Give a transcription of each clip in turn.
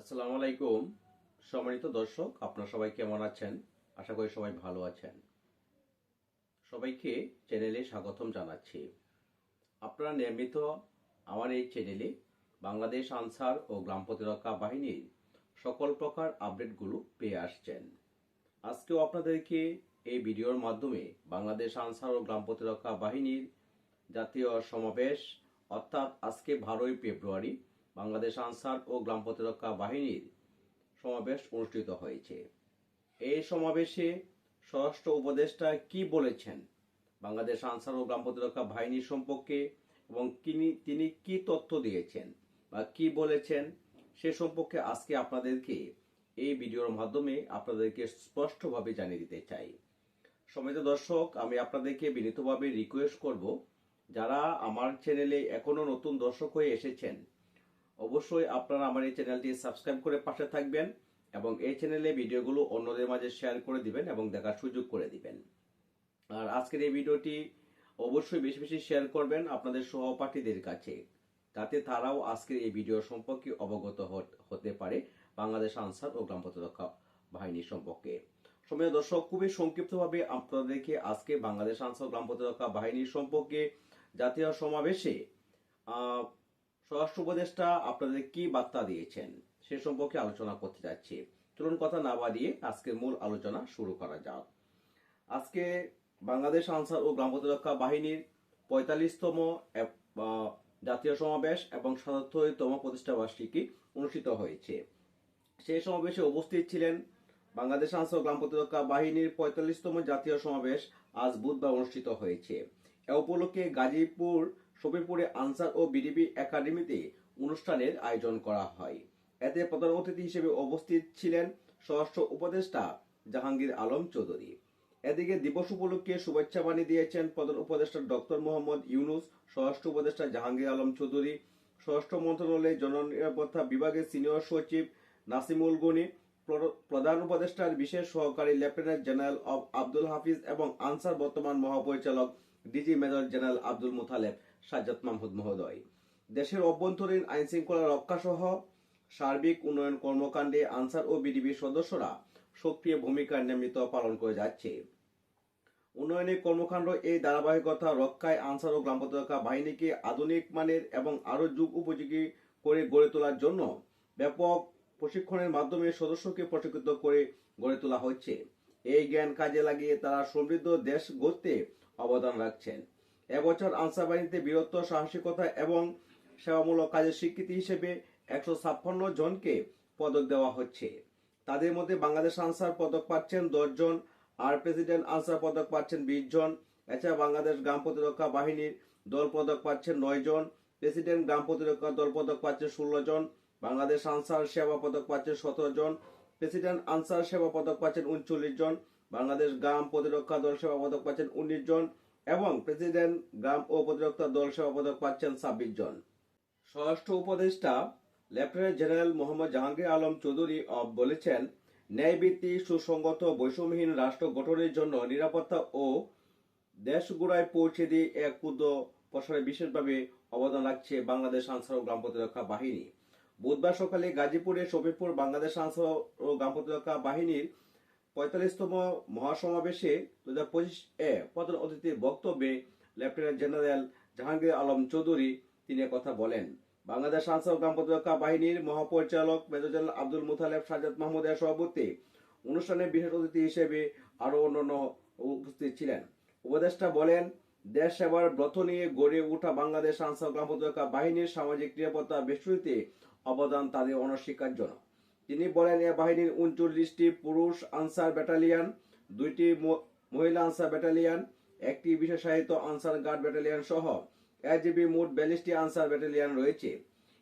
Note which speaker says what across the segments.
Speaker 1: আসসালামু আলাইকুম। সম্মানিত দর্শক, আপনারা সবাই কেমন আছেন? আশা করি সবাই ভালো আছেন। সবাইকে চ্যানেলে স্বাগতম জানাচ্ছি। আপনারা নিয়মিত আমার এই চ্যানেলে বাংলাদেশ আনসার ও গ্রাম প্রতিরক্ষা বাহিনীর সকল প্রকার আপডেটগুলো পেয়ে আসছেন। আজকেও আপনাদেরকে এই ভিডিওর মাধ্যমে বাংলাদেশ আনসার ও গ্রাম প্রতিরক্ষা বাহিনীর জাতীয় সমাবেশ, অর্থাৎ আজকে বারোই ফেব্রুয়ারি বাংলাদেশ আনসার ও গ্রাম প্রতিরক্ষা বাহিনীর সমাবেশ অনুষ্ঠিত হয়েছে। এই সমাবেশে স্বরাষ্ট্র উপদেষ্টা কি বলেছেন? বাংলাদেশ আনসার ও গ্রাম প্রতিরক্ষা বাহিনী সম্পর্কে এবং তিনি তিনি কি তথ্য দিয়েছেন বা কি বলেছেন সে সম্পর্কে আজকে আপনাদেরকে এই ভিডিওর মাধ্যমে আপনাদেরকে স্পষ্টভাবে জানিয়ে দিতে চাই। সমিত দর্শক, আমি আপনাদেরকে বিনীতভাবে রিকোয়েস্ট করব, যারা আমার চ্যানেলে এখনও নতুন দর্শক হয়ে এসেছেন অবশ্যই আপনারা আমার এই চ্যানেলটি সাবস্ক্রাইব করে পাশে থাকবেন এবং এই চ্যানেলে ভিডিওগুলো অন্যদের মাঝে শেয়ার করে দিবেন এবং দেখার সুযোগ করে দিবেন। আর আজকের এই ভিডিওটি অবশ্যই বেশি বেশি শেয়ার করবেন আপনাদের সহপাঠীদের কাছে যাতে তারাও আজকের এই ভিডিও সম্পর্কে অবগত হতে পারে বাংলাদেশ আনসার ও গ্রাম প্রতিরক্ষা বাহিনী সম্পর্কে। সময় দর্শক, খুবই সংক্ষিপ্তভাবে আপনাদেরকে আজকে বাংলাদেশ আনসার গ্রাম প্রতিরক্ষা বাহিনী সম্পর্কে জাতীয় সমাবেশে স্বরাষ্ট্র উপদেষ্টা আপনাদের কি বার্তা দিয়েছেন? সে সম্পর্কে আলোচনা করতে যাচ্ছি। চলুন কথা না বাড়িয়ে আজকের মূল আলোচনা শুরু করা যাক। আজকে বাংলাদেশ আনসার ও গ্রাম প্রতিরক্ষা বাহিনীর পঁয়তাল্লিশতম জাতীয় সমাবেশ এবং সাতাত্তরতম প্রতিষ্ঠা বার্ষিকী অনুষ্ঠিত হয়েছে। সেই সমাবেশে উপস্থিত ছিলেন বাংলাদেশ আনসার ও গ্রাম প্রতিরক্ষা বাহিনীর পঁয়তাল্লিশতম জাতীয় সমাবেশ আজ বুধবার অনুষ্ঠিত হয়েছে। এ উপলক্ষে গাজীপুর শফিপুরে আনসার ও বিডিবি একাডেমিতে অনুষ্ঠানের আয়োজন করা হয়। এতে প্রধান অতিথি হিসেবে উপস্থিত ছিলেন স্বরাষ্ট্র উপদেষ্টা জাহাঙ্গীর আলম চৌধুরী। এদিকে দিবস উপলক্ষে শুভেচ্ছা বাণী দিয়েছেন প্রধান উপদেষ্টা ডক্টর মোহাম্মদ ইউনুস, স্বরাষ্ট্র উপদেষ্টা জাহাঙ্গীর আলম চৌধুরী, স্বরাষ্ট্র মন্ত্রণালয়ের জননিরাপত্তা বিভাগের সিনিয়র সচিব নাসিমুল গনি প্রধান উপদেষ্টার বিশেষ সহকারী লেফটেন্যান্ট জেনারেল অব আব্দুল হাফিজ এবং আনসার বর্তমান মহাপরিচালক DG major general Abdul Mutaleb. Sajjad Mahmud মহোদয়। দেশের অভ্যন্তরীণ আইন শৃঙ্খলা রক্ষা সহ সার্বিক উন্নয়ন কর্মকাণ্ডে আনসার ও বিডিবির সদস্যরা সক্রিয় ভূমিকা নিয়মিত পালন করে যাচ্ছে। উন্নয়নের কর্মকাণ্ড, এই ধারাবাহিকতা রক্ষায় আনসার ও গ্রাম বাহিনীকে আধুনিক মানের এবং আরও যুগ উপযোগী করে গড়ে তোলার জন্য ব্যাপক প্রশিক্ষণের মাধ্যমে সদস্যকে প্রশিক্ষিত করে গড়ে তোলা হচ্ছে। এই জ্ঞান কাজে লাগিয়ে তারা সমৃদ্ধ দেশ গড়তে অবদান রাখছেন। এবছর আনসার বাহিনীতে বীরত্ব, সাহসিকতা এবং সেবামূলক কাজের স্বীকৃতি হিসেবে একশো ছাপ্পান্ন জনকে পদক দেওয়া হচ্ছে। তাদের মধ্যে বাংলাদেশ আনসার পদক পাচ্ছেন দশজন, আর প্রেসিডেন্ট আনসার পদক পাচ্ছেন বিশ জন এছাড়া বাংলাদেশ গ্রাম প্রতিরক্ষা বাহিনীর দল পদক পাচ্ছেন নয় জন প্রেসিডেন্ট গ্রাম প্রতিরক্ষা দল পদক পাচ্ছে ষোলো জন বাংলাদেশ আনসার সেবা পদক পাচ্ছে সতেরো জন প্রেসিডেন্ট আনসার সেবা পদক পাচ্ছেন উনচল্লিশ জন বাংলাদেশ গ্রাম প্রতিরক্ষা দল সেবা পদক পাচ্ছেন উনিশ জন এবং প্রেসিডেন্ট, গ্রাম ও প্রতিরক্ষা দল সেবা পদক পাচ্ছেন ছাব্বিশ জন। স্বরাষ্ট্র উপদেষ্টা, লেফটেন্যান্ট জেনারেল মোহাম্মদ জাহাঙ্গীর আলম চৌধুরী বলেছেন ন্যায়ভিত্তিক সুসংগত, বৈষম্যহীন রাষ্ট্র গঠনের জন্য নিরাপত্তা ও দেশগুড়ায় পৌঁছে দিয়ে এক ক্ষুদ্র প্রসারে বিশেষভাবে অবদান রাখছে বাংলাদেশ আনসার ও গ্রাম প্রতিরক্ষা বাহিনী। বুধবার সকালে গাজীপুরে শফিপুর বাংলাদেশ আনসার ও গ্রাম প্রতিরক্ষা বাহিনীর পঁয়তাল্লিশতম মহাসমাবেশে দু হাজার পঁচিশ এ প্রধান অতিথির বক্তব্যে লেফটেন্যান্ট জেনারেল জাহাঙ্গীর আলম চৌধুরী তিনি কথা বলেন বাংলাদেশ আনসার গ্রাম প্রতিরক্ষা বাহিনীর মহাপরিচালক মেজর জেনারেল আব্দুল মুতালেব সাজাদ মাহমুদের সভাপতি অনুষ্ঠানে বিশেষ অতিথি হিসেবে আরও অন্যান্য উপস্থিত ছিলেন উপদেষ্টা বলেন, দেশ সেবার ব্রত নিয়ে গড়ে ওঠা বাংলাদেশ আনসার গ্রাম প্রতিরক্ষা বাহিনীর সামাজিক নিরাপত্তা বেষ্টনীতে অবদান তাদের অনস্বীকার্য নয়। তিনি বলেন, এ বাহিনীর উনচল্লিশটি পুরুষ আনসার ব্যাটালিয়ান, দুইটি মহিলা আনসার ব্যাটালিয়ান, একটি বিশেষায়িত আনসার গার্ড ব্যাটালিয়ান সহ এজিবি মোট বিয়াল্লিশটি আনসার ব্যাটালিয়ান রয়েছে।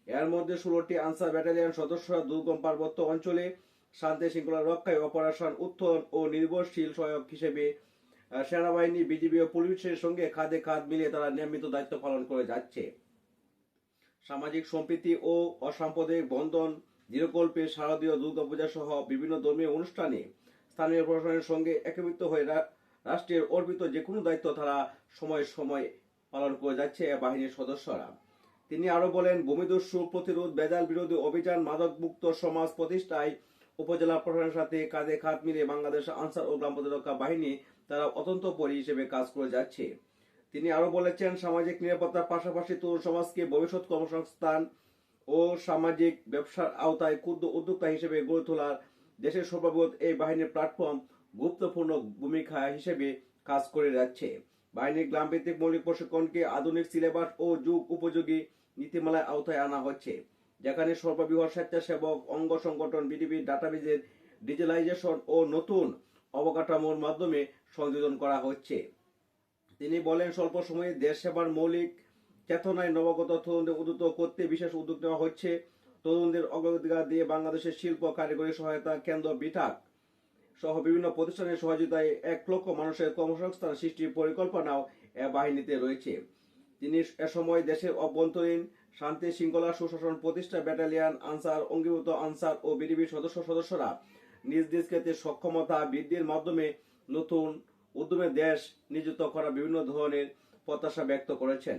Speaker 1: এর মধ্যে ষোলোটি আনসার ব্যাটালিয়ান সদস্যরা দুর্গম পার্বত্য অঞ্চলে শান্তি শৃঙ্খলা রক্ষায় অপারেশন উত্তরণ ও নির্ভরশীল সহায়ক হিসেবে সেনাবাহিনী, বিজিবি ও পুলিশের সঙ্গে খাদে খাদ মিলিয়ে তারা নিয়মিত দায়িত্ব পালন করে যাচ্ছে। সামাজিক সম্প্রীতি ও অসাম্প্রদায়িক বন্ধন দৃঢ়কল্পে শারদীয় দুর্গাপূজা সহ বিভিন্ন ধর্মীয় অনুষ্ঠানে স্থানীয় প্রশাসনের সঙ্গে একীভূত হয়ে রাষ্ট্রের অর্পিত যে কোনো দায়িত্ব তারা সময় সময় পালন করে যাচ্ছে বাহিনীর সদস্যরা। তিনি আরও বলেন, ভূমিদস্যু, প্রতিরোধ বেজাল বিরোধী অভিযান, মাদকমুক্ত সমাজ প্রতিষ্ঠায় উপজেলা প্রশাসনের সাথে কাঁধে খাত মিলিয়ে বাংলাদেশ আনসার ও গ্রাম প্রতিরক্ষা বাহিনী তারা অত্যন্ত পরি হিসেবে কাজ করে যাচ্ছে। তিনি আরও বলেছেন, সামাজিক নিরাপত্তার পাশাপাশি তরুণ সমাজকে ভবিষ্যৎ কর্মসংস্থান ও সামাজিক ব্যবসার আওতায় ক্ষুদ্র উদ্যোক্তা হিসেবে গড়ে তোলার দেশের সর্ববৃহৎ এই বাহিনীর প্ল্যাটফর্ম গুরুত্বপূর্ণ ভূমিকা হিসেবে কাজ করে যাচ্ছে। বাহিনীর গ্রামভিত্তিক মৌলিক প্রশিক্ষণকে আধুনিক সিলেবাস ও যুগ উপযোগী নীতিমালায় আওতায় আনা হচ্ছে, যেখানে সর্ববৃহৎ স্বেচ্ছাসেবক, অঙ্গ সংগঠন বিডিবি ডাটাবেজের ডিজিটালাইজেশন ও নতুন অবকাঠামোর মাধ্যমে সংযোজন করা হচ্ছে। তিনি বলেন, স্বল্প সময়ে দেশ সেবার মৌলিক চেতনায় নবাগত তরুণদের উদ্যুত করতে বিশেষ উদ্যোগ নেওয়া হচ্ছে। তরুণদের অগ্রাধিকার দিয়ে বাংলাদেশের শিল্প, কারিগরি সহায়তা কেন্দ্র বিঠাক সহ বিভিন্ন প্রতিষ্ঠানের সহযোগিতায় এক লক্ষ মানুষের কর্মসংস্থান সৃষ্টির পরিকল্পনাও এ বাহিনীতে রয়েছে। তিনি এ সময় দেশের অভ্যন্তরীণ শান্তি শৃঙ্খলা সুশাসন প্রতিষ্ঠা ব্যাটালিয়ান আনসার, অঙ্গীভূত আনসার ও বিডিবির সদস্য সদস্যরা নিজ নিজ ক্ষেত্রে সক্ষমতা বৃদ্ধির মাধ্যমে নতুন উদ্যমে দেশ নিযুক্ত করা বিভিন্ন ধরনের প্রত্যাশা ব্যক্ত করেছেন।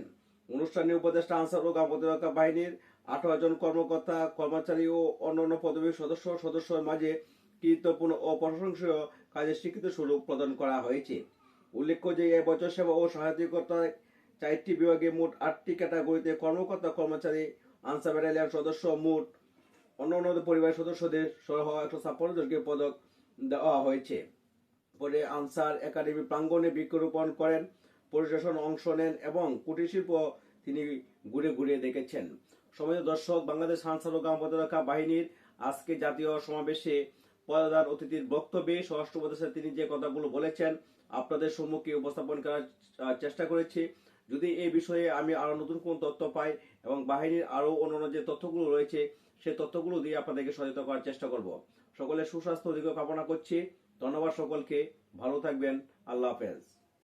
Speaker 1: অনুষ্ঠানে উপদেষ্টা আনসার ও গ্রাম বাহিনীর আঠারো জন কর্মকর্তা, কর্মচারী ও অন্যান্য পদবীর সদস্য সদস্যের মাঝে কীর্তপূর্ণ ও প্রশংসনীয় কাজের স্বীকৃত স্বরূপ প্রদান করা হয়েছে। উল্লেখ্য যে এবছর সেবা ও সহায়তায় চারটি বিভাগে মোট আটটি ক্যাটাগরিতে কর্মকর্তা, কর্মচারী, আনসার ব্যাটালিয়ন সদস্য, মোট অন্যান্য পরিবারের সদস্যদের সহ একশো ছাপ্পান্ন জনকে পদক দেওয়া হয়েছে। পরে আনসার একাডেমি প্রাঙ্গণে বৃক্ষরোপণ করেন পরিদর্শন অংশ নেন এবং কুটির শিল্প তিনি ঘুরে ঘুরে দেখেছেন। সময় দর্শক, বাংলাদেশ ও গ্রাম প্রতিরক্ষা বাহিনীর আজকে জাতীয় সমাবেশে প্রধান অতিথির বক্তব্যে স্বরাষ্ট্র উপদেষ্টা তিনি যে কথাগুলো বলেছেন, আপনাদের সম্মুখে উপস্থাপন করার চেষ্টা করেছি। যদি এই বিষয়ে আমি আরও নতুন কোন তথ্য পাই এবং বাহিনীর আরও অন্যান্য যে তথ্যগুলো রয়েছে সেই তথ্যগুলো দিয়ে আপনাদেরকে সচেতন করার চেষ্টা করব। সকলের সুস্বাস্থ্য অধিক কামনা করছি। ধন্যবাদ সকলকে। ভালো থাকবেন। আল্লাহ হাফেজ।